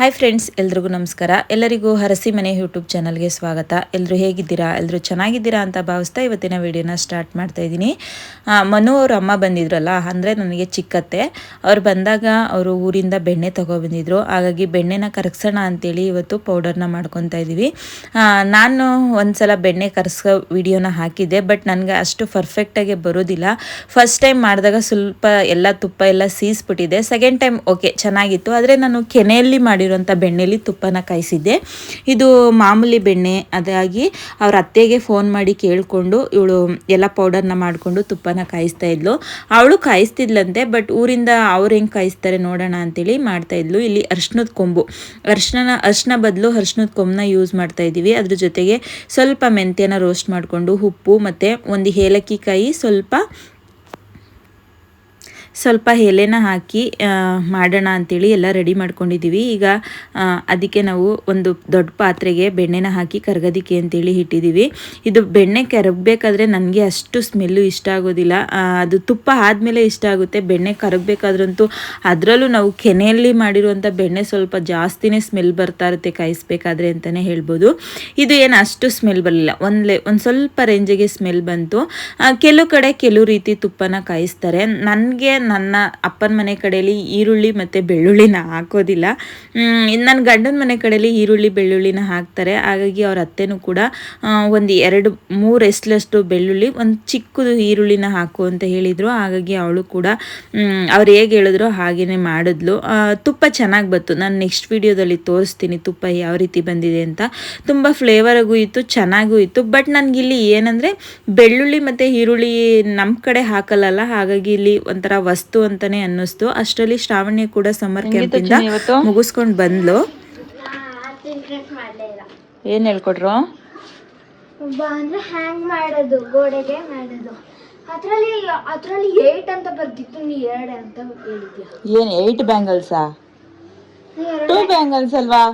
Hi friends ಎಲ್ರಿಗೂ ನಮಸ್ಕಾರ. ಎಲ್ಲರಿಗೂ ಹರಸಿ ಮನೆ ಯೂಟ್ಯೂಬ್ ಚಾನಲ್ಗೆ ಸ್ವಾಗತ. ಎಲ್ಲರೂ ಹೇಗಿದ್ದೀರಾ? ಎಲ್ಲರೂ ಚೆನ್ನಾಗಿದ್ದೀರಾ ಅಂತ ಭಾವಿಸ್ತಾ ಇವತ್ತಿನ ವಿಡಿಯೋನ ಸ್ಟಾರ್ಟ್ ಮಾಡ್ತಾ ಇದ್ದೀನಿ. ಮನು ಅವ್ರ ಅಮ್ಮ ಬಂದಿದ್ರಲ್ಲ, ಅಂದರೆ ನನಗೆ ಚಿಕ್ಕತ್ತೆ. ಅವ್ರು ಬಂದಾಗ ಅವರು ಊರಿಂದ ಬೆಣ್ಣೆ ತಗೊಬಂದಿದ್ರು. ಹಾಗಾಗಿ ಬೆಣ್ಣೆನ ಕರಗಿಸೋಣ ಅಂತೇಳಿ ಇವತ್ತು ಪೌಡರ್ನ ಮಾಡ್ಕೊತಾ ಇದ್ದೀವಿ. ನಾನು ನಾನು ಒಂದ್ಸಲ ಬೆಣ್ಣೆ ಕರಗಿಸೋ ವಿಡಿಯೋನ ಹಾಕಿದ್ದೆ ಬಟ್ ನನಗೆ ಅಷ್ಟು ಪರ್ಫೆಕ್ಟಾಗಿ ಬರೋದಿಲ್ಲ. ಫಸ್ಟ್ ಟೈಮ್ ಮಾಡಿದಾಗ ಸ್ವಲ್ಪ ಎಲ್ಲ ತುಪ್ಪ ಎಲ್ಲ ಸೀಸ್ಬಿಟ್ಟಿದೆ. ಸೆಕೆಂಡ್ ಟೈಮ್ ಓಕೆ ಚೆನ್ನಾಗಿತ್ತು. ಆದರೆ ನಾನು ಕೆನೆಯಲ್ಲಿ ಮಾಡಿರೋಂಥ ಬೆಣ್ಣೆಲಿ ತುಪ್ಪನ ಕಾಯಿಸಿದ್ದೆ. ಇದು ಮಾಮೂಲಿ ಬೆಣ್ಣೆ, ಅದಾಗಿ ಅವ್ರ ಅತ್ತೆಗೆ ಫೋನ್ ಮಾಡಿ ಕೇಳಿಕೊಂಡು ಇವಳು ಎಲ್ಲ ಪೌಡರ್ನ ಮಾಡಿಕೊಂಡು ತುಪ್ಪನ ಕಾಯಿಸ್ತಾ ಇದ್ಲು. ಅವಳು ಕಾಯಿಸ್ತಿದ್ಲಂತೆ ಬಟ್ ಊರಿಂದ ಅವ್ರು ಹೆಂಗೆ ಕಾಯಿಸ್ತಾರೆ ನೋಡೋಣ ಅಂತೇಳಿ ಮಾಡ್ತಾ ಇದ್ಲು. ಇಲ್ಲಿ ಅರ್ಶಿನದ ಕೊಂಬು. ಅರ್ಶಿನ ಅರ್ಶಿನ ಬದಲು ಅರ್ಶಿನದ ಕೊಂಬನ್ನ ಯೂಸ್ ಮಾಡ್ತಾ ಇದ್ದೀವಿ. ಅದ್ರ ಜೊತೆಗೆ ಸ್ವಲ್ಪ ಮೆಂತ್ಯನ ರೋಸ್ಟ್ ಮಾಡಿಕೊಂಡು ಉಪ್ಪು ಮತ್ತು ಒಂದು ಏಲಕ್ಕಿ ಕಾಯಿ ಸ್ವಲ್ಪ ಸ್ವಲ್ಪ ಎಲೆನ ಹಾಕಿ ಮಾಡೋಣ ಅಂತೇಳಿ ಎಲ್ಲ ರೆಡಿ ಮಾಡ್ಕೊಂಡಿದ್ದೀವಿ. ಈಗ ಅದಕ್ಕೆ ನಾವು ಒಂದು ದೊಡ್ಡ ಪಾತ್ರೆಗೆ ಬೆಣ್ಣೆನ ಹಾಕಿ ಕರ್ಗೋದಿಕ್ಕೆ ಅಂತೇಳಿ ಇಟ್ಟಿದ್ದೀವಿ. ಇದು ಬೆಣ್ಣೆ ಕರಗಬೇಕಾದ್ರೆ ನನಗೆ ಅಷ್ಟು ಸ್ಮೆಲ್ಲು ಇಷ್ಟ ಆಗೋದಿಲ್ಲ. ಅದು ತುಪ್ಪ ಆದಮೇಲೆ ಇಷ್ಟ ಆಗುತ್ತೆ. ಬೆಣ್ಣೆ ಕರಗಬೇಕಾದ್ರಂತೂ ಅದರಲ್ಲೂ ನಾವು ಕೆನೆಯಲ್ಲಿ ಮಾಡಿರುವಂಥ ಬೆಣ್ಣೆ ಸ್ವಲ್ಪ ಜಾಸ್ತಿನೇ ಸ್ಮೆಲ್ ಬರ್ತಾ ಇರುತ್ತೆ, ಕಾಯಿಸ್ಬೇಕಾದ್ರೆ ಅಂತಲೇ ಹೇಳ್ಬೋದು. ಇದು ಏನು ಅಷ್ಟು ಸ್ಮೆಲ್ ಬರಲಿಲ್ಲ. ಒಂದು ಒಂದು ಸ್ವಲ್ಪ ರೇಂಜಿಗೆ ಸ್ಮೆಲ್ ಬಂತು. ಕೆಲವು ಕಡೆ ಕೆಲವು ರೀತಿ ತುಪ್ಪನ ಕಾಯಿಸ್ತಾರೆ. ನನಗೆ ನನ್ನ ಅಪ್ಪನ ಮನೆ ಕಡೆಯಲ್ಲಿ ಈರುಳ್ಳಿ ಮತ್ತು ಬೆಳ್ಳುಳ್ಳಿನ ಹಾಕೋದಿಲ್ಲ. ನನ್ನ ಗಂಡನ ಮನೆ ಕಡೆಯಲ್ಲಿ ಈರುಳ್ಳಿ, ಬೆಳ್ಳುಳ್ಳಿನ ಹಾಕ್ತಾರೆ. ಹಾಗಾಗಿ ಅವ್ರ ಅತ್ತೆನೂ ಕೂಡ ಒಂದು ಎರಡು, ಮೂರು ಎಸ್ಲಷ್ಟು ಬೆಳ್ಳುಳ್ಳಿ, ಒಂದು ಚಿಕ್ಕದು ಈರುಳ್ಳಿನ ಹಾಕು ಅಂತ ಹೇಳಿದರು. ಹಾಗಾಗಿ ಅವಳು ಕೂಡ ಅವ್ರು ಹೇಗೆ ಹೇಳಿದ್ರು ಹಾಗೇ ಮಾಡಿದ್ಲು. ತುಪ್ಪ ಚೆನ್ನಾಗಿ ಬಂತು. ನಾನು ನೆಕ್ಸ್ಟ್ ವಿಡಿಯೋದಲ್ಲಿ ತೋರಿಸ್ತೀನಿ ತುಪ್ಪ ಯಾವ ರೀತಿ ಬಂದಿದೆ ಅಂತ. ತುಂಬ ಫ್ಲೇವರಾಗೂ ಇತ್ತು, ಚೆನ್ನಾಗೂ ಇತ್ತು. ಬಟ್ ನನಗಿಲ್ಲಿ ಏನಂದರೆ, ಬೆಳ್ಳುಳ್ಳಿ ಮತ್ತು ಈರುಳ್ಳಿ ನಮ್ಮ ಕಡೆ ಹಾಕಲ್ಲ ಹಾಗಾಗಿ ಇಲ್ಲಿ ಒಂಥರ ವಸ್ತು ಅಂತಾನೆ ಅನ್ನಿಸ್ತು. ಅಷ್ಟರಲ್ಲಿ ಶ್ರಾವಣಿ ಕೂಡ ಸಮ್ಮರ್ ಕ್ಯಾಂಪಿಂದ ಮುಗಿಸ್ಕೊಂಡು ಬಂದ್ಲು. ಏನ್ ಹೇಳ್ಕೊಟ್ರು? ಅಂದ್ರೆ ಹ್ಯಾಂಗ್ ಮಾಡೋದು ಗೋಡೆಗೆ ಮಾಡೋದು. ಅದ್ರಲ್ಲಿ ಅದ್ರಲ್ಲಿ ಏಟ್ ಅಂತ ಬರ್ತಿತ್ತು. ನೀ ಎರಡು ಅಂತ ಹೇಳಿದ್ಯಾ? ಏನು ಏಯ್ಟ್ ಬ್ಯಾಂಗಲ್ಸಾ ಟೂ ಬ್ಯಾಂಗಲ್ಸ್ ಅಲ್ವಾ?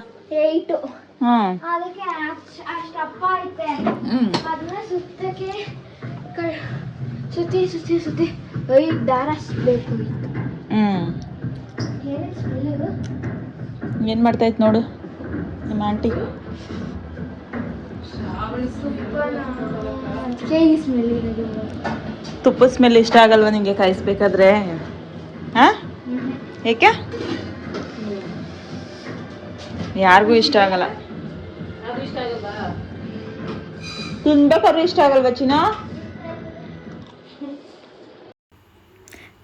ಅದಕ್ಕೆ ಅಷ್ಟ್- ಐತೆ ಹ್ಞೂ ಅದನ್ನ ಸುತ್ತಕ್ಕೆ ಸುತ್ತಿ ಸುತ್ತಿ ಸುತ್ತಿ. ಐದು ದಾರ ಬೇಕು ಹ್ಮ್. ಹ್ಞೂ ಏನು ಮಾಡ್ತಾಯ್ತು ನೋಡು ನಿಮ್ಮ ಆಂಟಿ. ತುಪ್ಪ ತುಪ್ಪದ ಸ್ಮೆಲ್ ಇಷ್ಟ ಆಗಲ್ವಾ ನಿಮಗೆ ಕಾಯಿಸ್ಬೇಕಾದ್ರೆ? ಹಾಂ? ಏಕೆ? ಯಾರಿಗೂ ಇಷ್ಟ ಆಗಲ್ಲ. ತಿನ್ಬೇಕಾದ್ರೂ ಇಷ್ಟ ಆಗಲ್ವಾ ಚಿನ್ನ?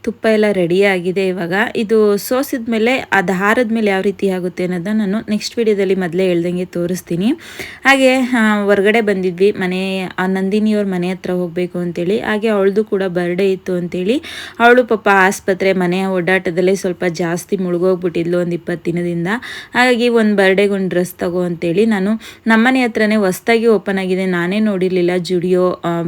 ತುಪ್ಪ ಎಲ್ಲ ರೆಡಿ ಆಗಿದೆ ಇವಾಗ. ಇದು ಸೋಸಿದ ಮೇಲೆ, ಅದು ಹಾರದ ಮೇಲೆ ಯಾವ ರೀತಿ ಆಗುತ್ತೆ ಅನ್ನೋದನ್ನ ನಾನು ನೆಕ್ಸ್ಟ್ ವಿಡಿಯೋದಲ್ಲಿ ಮೊದಲೇ ಹೇಳ್ದಂಗೆ ತೋರಿಸ್ತೀನಿ. ಹಾಗೆ ಹೊರಗಡೆ ಬಂದಿದ್ವಿ, ಮನೆ, ಆ ನಂದಿನಿಯವ್ರ ಮನೆ ಹತ್ರ ಹೋಗಬೇಕು ಅಂತೇಳಿ. ಹಾಗೆ ಅವಳದು ಕೂಡ ಬರ್ಡೇ ಇತ್ತು ಅಂತೇಳಿ. ಅವಳು ಪಾಪ ಆಸ್ಪತ್ರೆ ಮನೆಯ ಓಡಾಟದಲ್ಲೇ ಸ್ವಲ್ಪ ಜಾಸ್ತಿ ಮುಳುಗೋಗ್ಬಿಟ್ಟಿದ್ಲು ಒಂದು ಇಪ್ಪತ್ತು ದಿನದಿಂದ. ಹಾಗಾಗಿ ಒಂದು ಬರ್ಡೇಗೆ ಒಂದು ಡ್ರೆಸ್ ತಗೋ ಅಂತೇಳಿ ನಾನು ನಮ್ಮನೆ ಹತ್ರನೇ ಹೊಸ್ದಾಗಿ ಓಪನ್ ಆಗಿದೆ. ನಾನೇ ನೋಡಿರಲಿಲ್ಲ ಜುಡಿಯೋ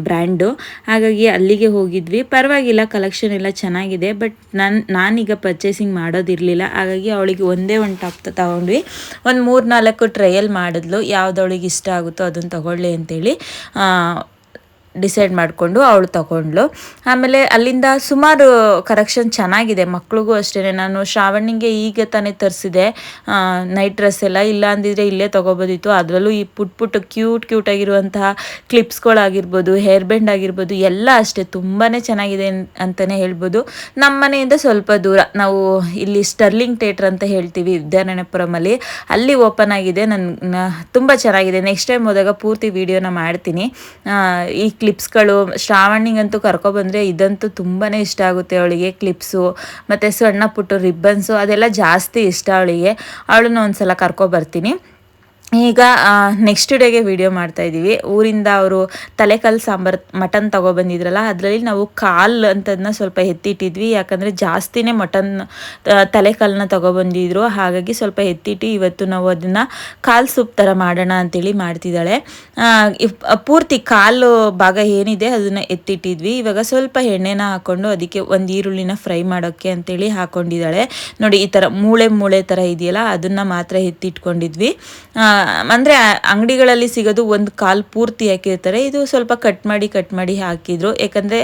ಬ್ರ್ಯಾಂಡು ಹಾಗಾಗಿ ಅಲ್ಲಿಗೆ ಹೋಗಿದ್ವಿ. ಪರವಾಗಿಲ್ಲ ಕಲೆಕ್ಷನ್ ಎಲ್ಲ ಚೆನ್ನಾಗಿದೆ ಬಟ್ ನಾನು, ನಾನೀಗ ಪರ್ಚೇಸಿಂಗ್ ಮಾಡೋದಿರಲಿಲ್ಲ. ಹಾಗಾಗಿ ಅವಳಿಗೆ ಒಂದೇ ಒಂದು ಟಾಪ್ ತಗೊಂಡ್ವಿ. ಒಂದು ಮೂರು ನಾಲ್ಕು ಟ್ರಯಲ್ ಮಾಡಿದ್ಲು. ಯಾವ್ದು ಅವಳಿಗೆ ಇಷ್ಟ ಆಗುತ್ತೋ ಅದನ್ನು ತಗೊಳ್ಳಿ ಅಂತೇಳಿ. ಡಿಸೈಡ್ ಮಾಡಿಕೊಂಡು ಅವಳು ತಗೊಂಡ್ಳು. ಆಮೇಲೆ ಅಲ್ಲಿಂದ ಸುಮಾರು ಕರೆಕ್ಷನ್ ಚೆನ್ನಾಗಿದೆ. ಮಕ್ಳಿಗೂ ಅಷ್ಟೇ ನಾನು ಶ್ರಾವಣಿಗೆ ಈಗ ತಾನೇ ತರಿಸಿದೆ. ನೈಟ್ ಡ್ರೆಸ್ ಎಲ್ಲ. ಇಲ್ಲ ಅಂದಿದ್ರೆ ಇಲ್ಲೇ ತೊಗೋಬೋದಿತ್ತು. ಅದರಲ್ಲೂ ಈ ಪುಟ್ ಪುಟ್ ಕ್ಯೂಟ್ ಕ್ಯೂಟ್ ಆಗಿರುವಂತಹ ಕ್ಲಿಪ್ಸ್ಗಳಾಗಿರ್ಬೋದು, ಹೇರ್ ಬ್ಯಾಂಡ್ ಆಗಿರ್ಬೋದು, ಎಲ್ಲ ಅಷ್ಟೇ. ತುಂಬಾ ಚೆನ್ನಾಗಿದೆ ಅಂತಲೇ ಹೇಳ್ಬೋದು. ನಮ್ಮ ಮನೆಯಿಂದ ಸ್ವಲ್ಪ ದೂರ. ನಾವು ಇಲ್ಲಿ ಸ್ಟರ್ಲಿಂಗ್ ಥಿಯೇಟ್ರ್ ಅಂತ ಹೇಳ್ತೀವಿ ವಿದ್ಯಾರಣ್ಯಪುರಮಲ್ಲಿ ಅಲ್ಲಿ ಓಪನ್ ಆಗಿದೆ. ನನ್ನ ತುಂಬ ಚೆನ್ನಾಗಿದೆ. ನೆಕ್ಸ್ಟ್ ಟೈಮ್ ಹೋದಾಗ ಪೂರ್ತಿ ವಿಡಿಯೋನ ಮಾಡ್ತೀನಿ. ಈ ಕ್ಲಿಪ್ಸ್ಗಳು ಶ್ರಾವಣಿಗಂತೂ ಕರ್ಕೊಬಂದರೆ ಇದಂತೂ ತುಂಬಾ ಇಷ್ಟ ಆಗುತ್ತೆ ಅವಳಿಗೆ ಕ್ಲಿಪ್ಸು ಮತ್ತು ಸಣ್ಣ ಪುಟ್ಟ ರಿಬ್ಬನ್ಸು ಅದೆಲ್ಲ ಜಾಸ್ತಿ ಇಷ್ಟ ಅವಳಿಗೆ. ಅವಳನ್ನ ಒಂದ್ಸಲ ಕರ್ಕೊಬರ್ತೀನಿ. ಈಗ ನೆಕ್ಸ್ಟ್ ಡೇಗೆ ವಿಡಿಯೋ ಮಾಡ್ತಾ ಇದ್ದೀವಿ. ಊರಿಂದ ಅವರು ತಲೆಕಲ್ ಸಾಂಬಾರು ಮಟನ್ ತೊಗೊಬಂದಿದ್ರಲ್ಲ ಅದರಲ್ಲಿ ನಾವು ಕಾಲು ಅಂತದನ್ನ ಸ್ವಲ್ಪ ಎತ್ತಿಟ್ಟಿದ್ವಿ. ಯಾಕಂದರೆ ಜಾಸ್ತಿನೇ ಮಟನ್ ತಲೆಕಲ್ಲನ್ನ ತಗೊಬಂದಿದ್ರು ಹಾಗಾಗಿ ಸ್ವಲ್ಪ ಎತ್ತಿಟ್ಟು ಇವತ್ತು ನಾವು ಅದನ್ನು ಕಾಲು ಸೂಪ್ ಥರ ಮಾಡೋಣ ಅಂತೇಳಿ ಮಾಡ್ತಿದ್ದಾಳೆ. ಪೂರ್ತಿ ಕಾಲು ಭಾಗ ಏನಿದೆ ಅದನ್ನು ಎತ್ತಿಟ್ಟಿದ್ವಿ. ಇವಾಗ ಸ್ವಲ್ಪ ಎಣ್ಣೆನ ಹಾಕ್ಕೊಂಡು ಅದಕ್ಕೆ ಒಂದು ಈರುಳ್ಳಿನ ಫ್ರೈ ಮಾಡೋಕ್ಕೆ ಅಂತೇಳಿ ಹಾಕ್ಕೊಂಡಿದ್ದಾಳೆ ನೋಡಿ, ಈ ಥರ ಮೂಳೆ ಮೂಳೆ ಥರ ಇದೆಯಲ್ಲ, ಅದನ್ನು ಮಾತ್ರ ಎತ್ತಿಟ್ಕೊಂಡಿದ್ವಿ. ಅಂದರೆ ಅಂಗಡಿಗಳಲ್ಲಿ ಸಿಗೋದು ಒಂದು ಕಾಲು ಪೂರ್ತಿ ಹಾಕಿರ್ತಾರೆ. ಇದು ಸ್ವಲ್ಪ ಕಟ್ ಮಾಡಿ ಕಟ್ ಮಾಡಿ ಹಾಕಿದರು. ಯಾಕಂದರೆ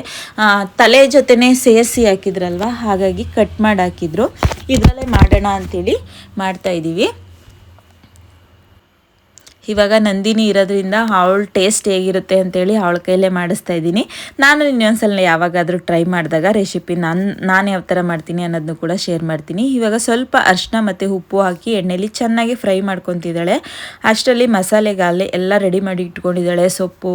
ತಲೆ ಜೊತೆನೇ ಸೇರಿಸಿ ಹಾಕಿದ್ರಲ್ವ? ಹಾಗಾಗಿ ಕಟ್ ಮಾಡಿ ಹಾಕಿದ್ರು. ಇದರಲ್ಲೇ ಮಾಡೋಣ ಅಂಥೇಳಿ ಮಾಡ್ತಾ ಇದ್ದೀವಿ ಇವಾಗ ನಂದಿನಿ ಇರೋದ್ರಿಂದ ಅವಳ ಟೇಸ್ಟ್ ಹೇಗಿರುತ್ತೆ ಅಂತೇಳಿ ಅವಳ ಕೈಲೇ ಮಾಡಿಸ್ತಾ ಇದ್ದೀನಿ. ನಾನು ಇನ್ನೊಂದ್ಸಲ ಯಾವಾಗಾದರೂ ಟ್ರೈ ಮಾಡಿದಾಗ ರೆಸಿಪಿ ನಾನು ನಾನು ಯಾವ ಥರ ಮಾಡ್ತೀನಿ ಅನ್ನೋದನ್ನು ಕೂಡ ಶೇರ್ ಮಾಡ್ತೀನಿ. ಇವಾಗ ಸ್ವಲ್ಪ ಅರಿಶಿನ ಮತ್ತು ಉಪ್ಪು ಹಾಕಿ ಎಣ್ಣೆಲಿ ಚೆನ್ನಾಗಿ ಫ್ರೈ ಮಾಡ್ಕೊತಿದ್ದಾಳೆ. ಅಷ್ಟರಲ್ಲಿ ಮಸಾಲೆಗಾಲೆ ಎಲ್ಲ ರೆಡಿ ಮಾಡಿ ಇಟ್ಕೊಂಡಿದ್ದಾಳೆ. ಸೊಪ್ಪು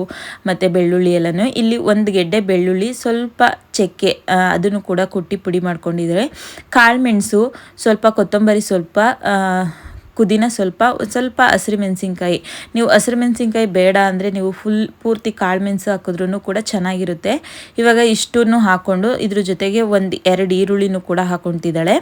ಮತ್ತು ಬೆಳ್ಳುಳ್ಳಿ ಎಲ್ಲನೂ. ಇಲ್ಲಿ ಒಂದು ಗೆಡ್ಡೆ ಬೆಳ್ಳುಳ್ಳಿ, ಸ್ವಲ್ಪ ಚಕ್ಕೆ ಅದನ್ನು ಕೂಡ ಕುಟ್ಟಿ ಪುಡಿ ಮಾಡ್ಕೊಂಡಿದ್ದಾಳೆ. ಕಾಳುಮೆಣಸು ಸ್ವಲ್ಪ ಕೊತ್ತಂಬರಿ ಸ್ವಲ್ಪ ಆ, ಪುದೀನ ಸ್ವಲ್ಪ ಸ್ವಲ್ಪ ಹಸಿರು ಮೆಣಸಿನ್ಕಾಯಿ. ನೀವು ಹಸಿರು ಮೆಣಸಿನ್ಕಾಯಿ ಬೇಡ ಅಂದರೆ ನೀವು ಫುಲ್ ಪೂರ್ತಿ ಕಾಳು ಮೆಣಸು ಹಾಕಿದ್ರೂ ಕೂಡ ಚೆನ್ನಾಗಿರುತ್ತೆ. ಇವಾಗ ಇಷ್ಟನ್ನು ಹಾಕ್ಕೊಂಡು ಇದ್ರ ಜೊತೆಗೆ ಒಂದು ಎರಡು ಈರುಳ್ಳಿನೂ ಕೂಡ ಹಾಕೊತಿದ್ದಾಳೆ.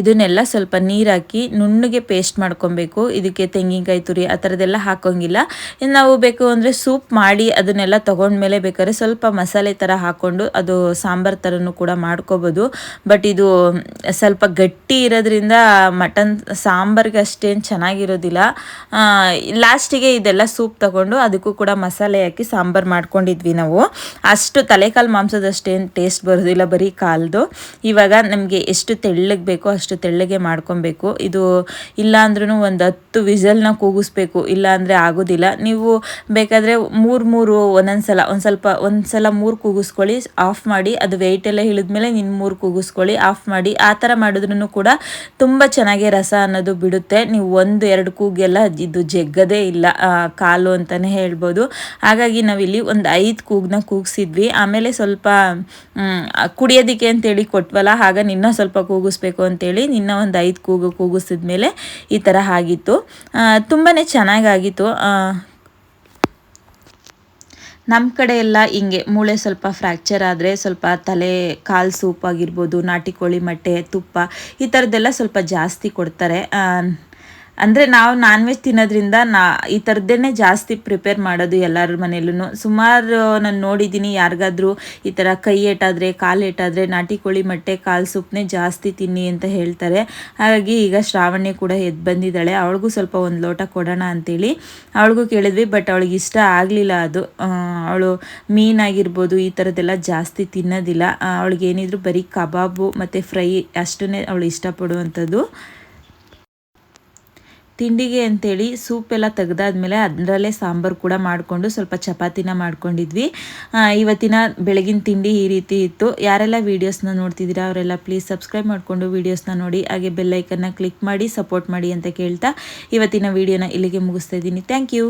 ಇದನ್ನೆಲ್ಲ ಸ್ವಲ್ಪ ನೀರು ಹಾಕಿ ನುಣ್ಣಗೆ ಪೇಸ್ಟ್ ಮಾಡ್ಕೊಬೇಕು. ಇದಕ್ಕೆ ತೆಂಗಿನಕಾಯಿ ತುರಿ ಆ ಥರದ್ದೆಲ್ಲ ಹಾಕೋಂಗಿಲ್ಲ. ಇನ್ನು ನಾವು ಬೇಕು ಅಂದರೆ ಸೂಪ್ ಮಾಡಿ ಅದನ್ನೆಲ್ಲ ತೊಗೊಂಡ್ಮೇಲೆ ಬೇಕಾದ್ರೆ ಸ್ವಲ್ಪ ಮಸಾಲೆ ಥರ ಹಾಕ್ಕೊಂಡು ಅದು ಸಾಂಬಾರು ಥರನೂ ಕೂಡ ಮಾಡ್ಕೋಬೋದು. ಬಟ್ ಇದು ಸ್ವಲ್ಪ ಗಟ್ಟಿ ಇರೋದ್ರಿಂದ ಮಟನ್ ಸಾಂಬಾರ್ಗೆ ಅಷ್ಟೇನು ಚೆನ್ನಾಗಿರೋದಿಲ್ಲ. ಲಾಸ್ಟಿಗೆ ಇದೆಲ್ಲ ಸೂಪ್ ತಗೊಂಡು ಅದಕ್ಕೂ ಕೂಡ ಮಸಾಲೆ ಹಾಕಿ ಸಾಂಬಾರು ಮಾಡ್ಕೊಂಡಿದ್ವಿ ನಾವು. ಅಷ್ಟು ತಲೆಕಾಲು ಮಾಂಸದಷ್ಟೇನು ಟೇಸ್ಟ್ ಬರೋದಿಲ್ಲ ಬರೀ ಕಾಲ್ದು. ಇವಾಗ ನಮಗೆ ಎಷ್ಟು ತೆಳ್ಳಗೆ ಬೇಕೋ ತೆಳ್ಳಗೆ ಮಾಡ್ಕೊಬೇಕು. ಇದು ಇಲ್ಲ ಅಂದ್ರೂ ಒಂದು ಹತ್ತು ವಿಸಲ್ನ ಕೂಗಿಸ್ಬೇಕು. ಇಲ್ಲ ಅಂದರೆ ಆಗೋದಿಲ್ಲ. ನೀವು ಬೇಕಾದರೆ ಮೂರು ಮೂರು ಒಂದೊಂದು ಸಲ ಒಂದು ಸ್ವಲ್ಪ ಒಂದು ಸಲ ಮೂರು ಕೂಗಿಸ್ಕೊಳ್ಳಿ, ಆಫ್ ಮಾಡಿ, ಅದು ವೆಯ್ಟ್ ಎಲ್ಲ ಇಳಿದ್ಮೇಲೆ ನಿನ್ನ ಮೂರು ಕೂಗಿಸ್ಕೊಳ್ಳಿ, ಆಫ್ ಮಾಡಿ, ಆ ಥರ ಮಾಡಿದ್ರೂ ಕೂಡ ತುಂಬ ಚೆನ್ನಾಗಿ ರಸ ಅನ್ನೋದು ಬಿಡುತ್ತೆ. ನೀವು ಒಂದು, ಎರಡು ಕೂಗೆಲ್ಲ ಇದು ಜಗ್ಗದೇ ಇಲ್ಲ ಕಾಲು ಅಂತಲೇ ಹೇಳ್ಬೋದು. ಹಾಗಾಗಿ ನಾವಿಲ್ಲಿ ಒಂದು ಐದು ಕೂಗನ್ನ ಕೂಗಿಸಿದ್ವಿ. ಆಮೇಲೆ ಸ್ವಲ್ಪ ಕುಡಿಯೋದಿಕ್ಕೆ ಕುಡಿಯೋದಕ್ಕೆ ಅಂತೇಳಿ ಕೊಟ್ವಲ್ಲ ಆಗ ನಿನ್ನ ಸ್ವಲ್ಪ ಕೂಗಿಸ್ಬೇಕು ಅಂತೇಳಿ ನಿನ್ನ ಒಂದು ಐದು ಕೂಗು ಕೂಗಿಸಿದ್ಮೇಲೆ ಈ ಥರ ಆಗಿತ್ತು. ತುಂಬಾ ಚೆನ್ನಾಗಾಗಿತ್ತು. ನಮ್ಮ ಕಡೆ ಎಲ್ಲ ಹಿಂಗೆ ಮೂಳೆ ಸ್ವಲ್ಪ ಫ್ರ್ಯಾಕ್ಚರ್ ಆದರೆ ಸ್ವಲ್ಪ ತಲೆ, ಕಾಲು ಸೂಪ್ ಆಗಿರ್ಬೋದು, ನಾಟಿ ಕೋಳಿ, ಮೊಟ್ಟೆ, ತುಪ್ಪ ಈ ಥರದ್ದೆಲ್ಲ ಸ್ವಲ್ಪ ಜಾಸ್ತಿ ಕೊಡ್ತಾರೆ. ಅಂದರೆ ನಾವು ನಾನ್ ವೆಜ್ ತಿನ್ನೋದ್ರಿಂದ ನಾ, ಈ ಥರದ್ದೇ ಜಾಸ್ತಿ ಪ್ರಿಪೇರ್ ಮಾಡೋದು ಎಲ್ಲರ ಮನೆಯಲ್ಲೂ ಸುಮಾರು ನಾನು ನೋಡಿದ್ದೀನಿ ಯಾರಿಗಾದರೂ ಈ ಥರ ಕೈ ಏಟಾದರೆ, ಕಾಲು ಏಟಾದರೆ, ನಾಟಿ ಕೋಳಿ ಮೊಟ್ಟೆ, ಕಾಲು ಸೂಪ್ನೇ ಜಾಸ್ತಿ ತಿನ್ನಿ ಅಂತ ಹೇಳ್ತಾರೆ. ಹಾಗಾಗಿ ಈಗ ಶ್ರಾವಣ್ಯ ಕೂಡ ಎದ್ದು ಬಂದಿದ್ದಾಳೆ. ಅವಳಿಗೂ ಸ್ವಲ್ಪ ಒಂದು ಲೋಟ ಕೊಡೋಣ ಅಂತೇಳಿ ಅವಳಿಗೂ ಕೇಳಿದ್ವಿ. ಬಟ್ ಅವಳಿಗೆ ಇಷ್ಟ ಆಗಲಿಲ್ಲ ಅದು. ಅವಳು ಮೀನಾಗಿರ್ಬೋದು ಈ ಥರದ್ದೆಲ್ಲ ಜಾಸ್ತಿ ತಿನ್ನೋದಿಲ್ಲ. ಅವಳಿಗೆ ಏನಿದ್ರು ಬರೀ ಕಬಾಬು ಮತ್ತು ಫ್ರೈ ಅಷ್ಟನ್ನೇ ಅವಳು ಇಷ್ಟಪಡುವಂಥದ್ದು. ತಿಂಡಿಗೆ ಅಂತೇಳಿ ಸೂಪ್ ಎಲ್ಲ ತೆಗ್ದಾದ್ಮೇಲೆ ಅದರಲ್ಲೇ ಸಾಂಬಾರು ಕೂಡ ಮಾಡಿಕೊಂಡು ಸ್ವಲ್ಪ ಚಪಾತಿನ ಮಾಡ್ಕೊಂಡಿದ್ವಿ. ಇವತ್ತಿನ ಬೆಳಗಿನ ತಿಂಡಿ ಈ ರೀತಿ ಇತ್ತು. ಯಾರೆಲ್ಲ ವೀಡಿಯೋಸ್ನ ನೋಡ್ತಿದ್ದೀರಾ ಅವರೆಲ್ಲ ಪ್ಲೀಸ್ ಸಬ್ಸ್ಕ್ರೈಬ್ ಮಾಡಿಕೊಂಡು ವೀಡಿಯೋಸ್ನ ನೋಡಿ, ಹಾಗೆ ಬೆಲ್ಲೈಕನ್ನ ಕ್ಲಿಕ್ ಮಾಡಿ, ಸಪೋರ್ಟ್ ಮಾಡಿ ಅಂತ ಕೇಳ್ತಾ ಇವತ್ತಿನ ವೀಡಿಯೋನ ಇಲ್ಲಿಗೆ ಮುಗಿಸ್ತಾ ಇದ್ದೀನಿ. Thank you.